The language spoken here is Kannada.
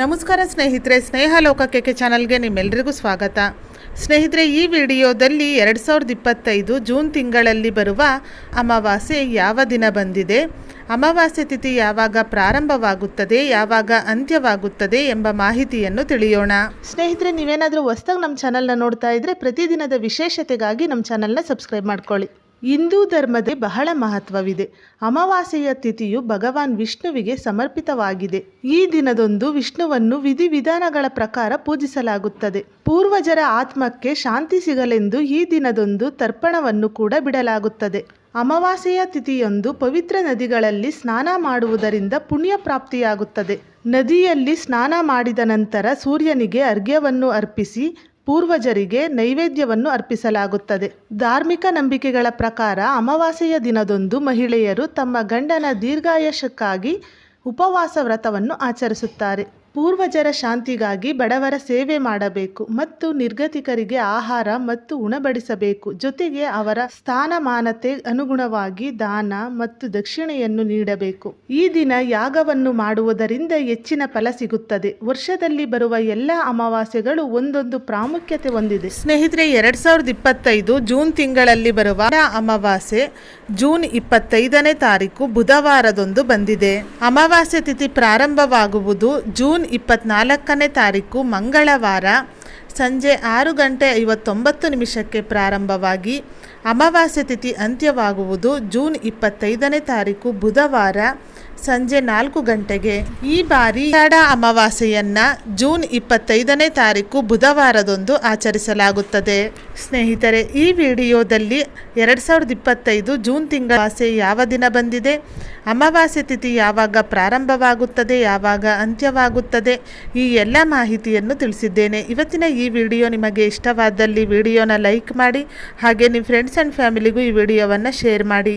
ನಮಸ್ಕಾರ ಸ್ನೇಹಿತರೆ ಸ್ನೇಹ ಲೋಕಕ್ಕೆ ಚಾನಲ್ಗೆ ನಿಮ್ಮೆಲ್ಲರಿಗೂ ಸ್ವಾಗತ. ಸ್ನೇಹಿತರೆ, ಈ ವಿಡಿಯೋದಲ್ಲಿ ಎರಡು ಸಾವಿರದ ಇಪ್ಪತ್ತೈದು ಜೂನ್ ತಿಂಗಳಲ್ಲಿ ಬರುವ ಅಮಾವಾಸ್ಯೆ ಯಾವ ದಿನ ಬಂದಿದೆ, ಅಮಾವಾಸ್ಯೆ ತಿಥಿ ಯಾವಾಗ ಪ್ರಾರಂಭವಾಗುತ್ತದೆ, ಯಾವಾಗ ಅಂತ್ಯವಾಗುತ್ತದೆ ಎಂಬ ಮಾಹಿತಿಯನ್ನು ತಿಳಿಯೋಣ. ಸ್ನೇಹಿತರೆ, ನೀವೇನಾದರೂ ಹೊಸ್ದಾಗಿ ನಮ್ಮ ಚಾನಲ್ನ ನೋಡ್ತಾ ಇದ್ದರೆ ಪ್ರತಿದಿನದ ವಿಶೇಷತೆಗಾಗಿ ನಮ್ಮ ಚಾನಲ್ನ ಸಬ್ಸ್ಕ್ರೈಬ್ ಮಾಡ್ಕೊಳ್ಳಿ. ಹಿಂದೂ ಧರ್ಮದ ಬಹಳ ಮಹತ್ವವಿದೆ. ಅಮಾವಾಸ್ಯೆಯ ತಿಥಿಯು ಭಗವಾನ್ ವಿಷ್ಣುವಿಗೆ ಸಮರ್ಪಿತವಾಗಿದೆ. ಈ ದಿನದಂದು ವಿಷ್ಣುವನ್ನು ವಿಧಿವಿಧಾನಗಳ ಪ್ರಕಾರ ಪೂಜಿಸಲಾಗುತ್ತದೆ. ಪೂರ್ವಜರ ಆತ್ಮಕ್ಕೆ ಶಾಂತಿ ಸಿಗಲೆಂದು ಈ ದಿನದಂದು ತರ್ಪಣವನ್ನು ಕೂಡ ಬಿಡಲಾಗುತ್ತದೆ. ಅಮಾವಾಸ್ಯೆಯ ತಿಥಿಯೊಂದು ಪವಿತ್ರ ನದಿಗಳಲ್ಲಿ ಸ್ನಾನ ಮಾಡುವುದರಿಂದ ಪುಣ್ಯ ಪ್ರಾಪ್ತಿಯಾಗುತ್ತದೆ. ನದಿಯಲ್ಲಿ ಸ್ನಾನ ಮಾಡಿದ ನಂತರ ಸೂರ್ಯನಿಗೆ ಅರ್ಘ್ಯವನ್ನು ಅರ್ಪಿಸಿ ಪೂರ್ವಜರಿಗೆ ನೈವೇದ್ಯವನ್ನು ಅರ್ಪಿಸಲಾಗುತ್ತದೆ. ಧಾರ್ಮಿಕ ನಂಬಿಕೆಗಳ ಪ್ರಕಾರ ಅಮಾವಾಸ್ಯೆಯ ದಿನದಂದು ಮಹಿಳೆಯರು ತಮ್ಮ ಗಂಡನ ದೀರ್ಘಾಯಶಕ್ಕಾಗಿ ಉಪವಾಸ ವ್ರತವನ್ನು ಆಚರಿಸುತ್ತಾರೆ. ಪೂರ್ವಜರ ಶಾಂತಿಗಾಗಿ ಬಡವರ ಸೇವೆ ಮಾಡಬೇಕು ಮತ್ತು ನಿರ್ಗತಿಕರಿಗೆ ಆಹಾರ ಮತ್ತು ಉಣಬಡಿಸಬೇಕು. ಜೊತೆಗೆ ಅವರ ಸ್ಥಾನಮಾನತೆ ಅನುಗುಣವಾಗಿ ದಾನ ಮತ್ತು ದಕ್ಷಿಣೆಯನ್ನು ನೀಡಬೇಕು. ಈ ದಿನ ಯಾಗವನ್ನು ಮಾಡುವುದರಿಂದ ಹೆಚ್ಚಿನ ಫಲ ಸಿಗುತ್ತದೆ. ವರ್ಷದಲ್ಲಿ ಬರುವ ಎಲ್ಲ ಅಮಾವಾಸ್ಯೆಗಳು ಒಂದೊಂದು ಪ್ರಾಮುಖ್ಯತೆ ಹೊಂದಿದೆ. ಸ್ನೇಹಿತರೆ, ಎರಡ್ ಸಾವಿರದ ಇಪ್ಪತ್ತೈದು ಜೂನ್ ತಿಂಗಳಲ್ಲಿ ಬರುವ ಅಮಾವಾಸ್ಯೆ ಜೂನ್ ಇಪ್ಪತ್ತೈದನೇ ತಾರೀಕು ಬುಧವಾರದೊಂದು ಬಂದಿದೆ. ಅಮಾವಾಸ್ಯೆ ತಿಥಿ ಪ್ರಾರಂಭವಾಗುವುದು ಜೂನ್ ಇಪ್ಪತ್ನಾಲ್ಕನೇ ತಾರೀಕು ಮಂಗಳವಾರ ಸಂಜೆ ಆರು ಗಂಟೆ ಐವತ್ತೊಂಬತ್ತು ನಿಮಿಷಕ್ಕೆ ಪ್ರಾರಂಭವಾಗಿ ಅಮಾವಾಸ್ಯೆ ತಿಥಿ ಅಂತ್ಯವಾಗುವುದು ಜೂನ್ ಇಪ್ಪತ್ತೈದನೇ ತಾರೀಕು ಬುಧವಾರ. ಸಂಜೆ ನಾಲ್ಕು ಗಂಟೆಗೆ ಈ ಬಾರಿ ಆಷಾಢ ಅಮಾವಾಸ್ಯೆಯನ್ನ ಜೂನ್ ಇಪ್ಪತ್ತೈದನೇ ತಾರೀಕು ಬುಧವಾರದೊಂದು ಆಚರಿಸಲಾಗುತ್ತದೆ. ಸ್ನೇಹಿತರೆ, ಈ ವಿಡಿಯೋದಲ್ಲಿ ಎರಡು ಸಾವಿರದ ಇಪ್ಪತ್ತೈದು ಜೂನ್ ತಿಂಗಳ ಆಸೆ ಯಾವ ದಿನ ಬಂದಿದೆ? ಅಮಾವಾಸ್ಯೆ ತಿಥಿ ಯಾವಾಗ ಪ್ರಾರಂಭವಾಗುತ್ತದೆ? ಯಾವಾಗ ಅಂತ್ಯವಾಗುತ್ತದೆ? ಈ ಎಲ್ಲ ಮಾಹಿತಿಯನ್ನು ತಿಳಿಸಿದ್ದೇನೆ. ಇವತ್ತಿನ ಈ ವಿಡಿಯೋ ನಿಮಗೆ ಇಷ್ಟವಾದಲ್ಲಿ ವಿಡಿಯೋನ ಲೈಕ್ ಮಾಡಿ, ಹಾಗೆ ನಿಮ್ಮ ಫ್ರೆಂಡ್ಸ್ ಆ್ಯಂಡ್ ಫ್ಯಾಮಿಲಿಗೂ ಈ ವಿಡಿಯೋವನ್ನು ಶೇರ್ ಮಾಡಿ.